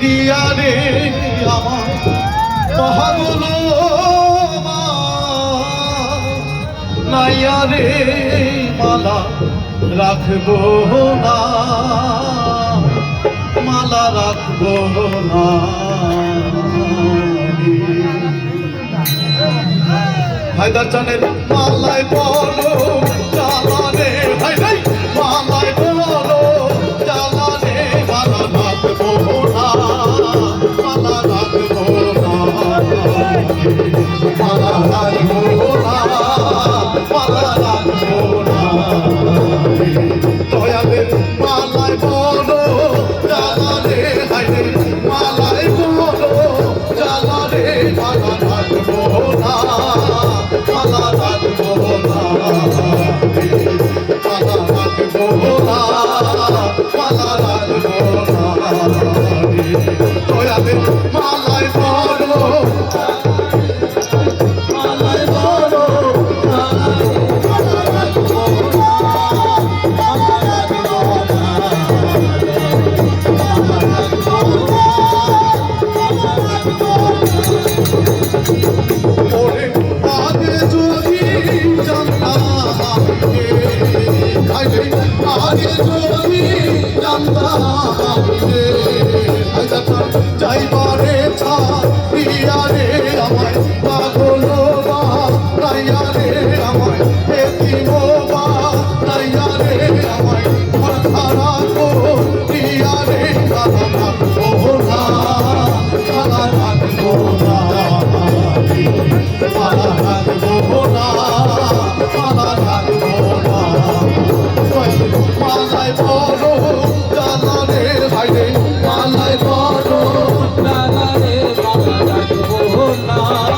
দিয়া রে আমার মহাগুল নাইয়া রে মালা রাখব না, মালা রাখব না। হায়দার চানের মালায় বলো যাইবারে ছা প্রিয়া রে আমায় পাগল বা রাইয়া রে আমায় এতিম বা রাইয়া রে আমায় মাথারা গো প্রিয়া রে কালা রাখব না কালা রাখব না কালা রাখব না না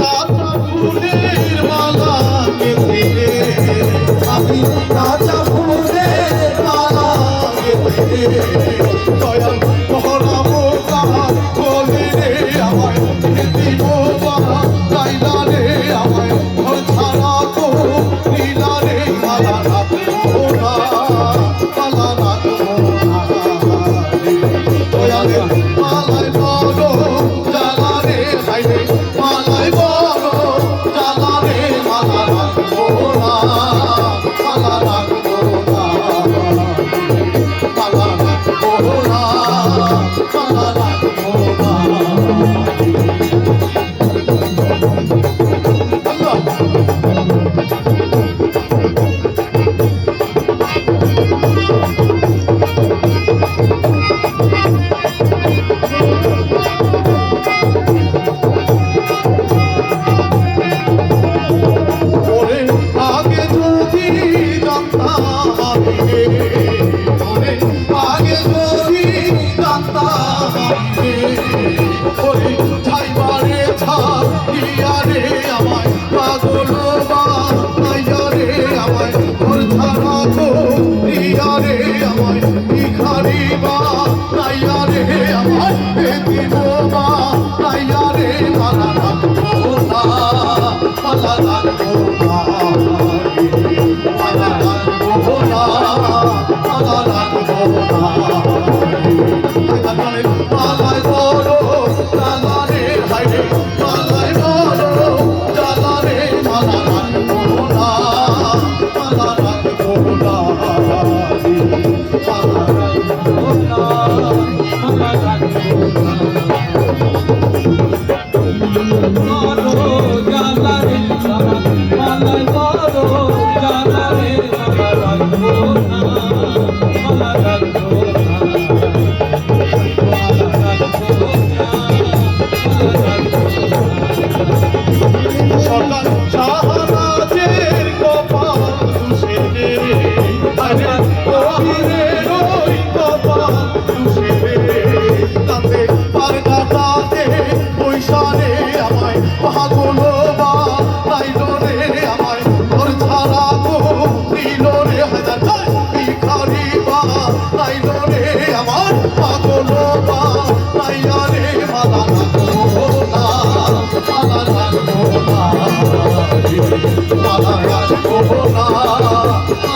Oh,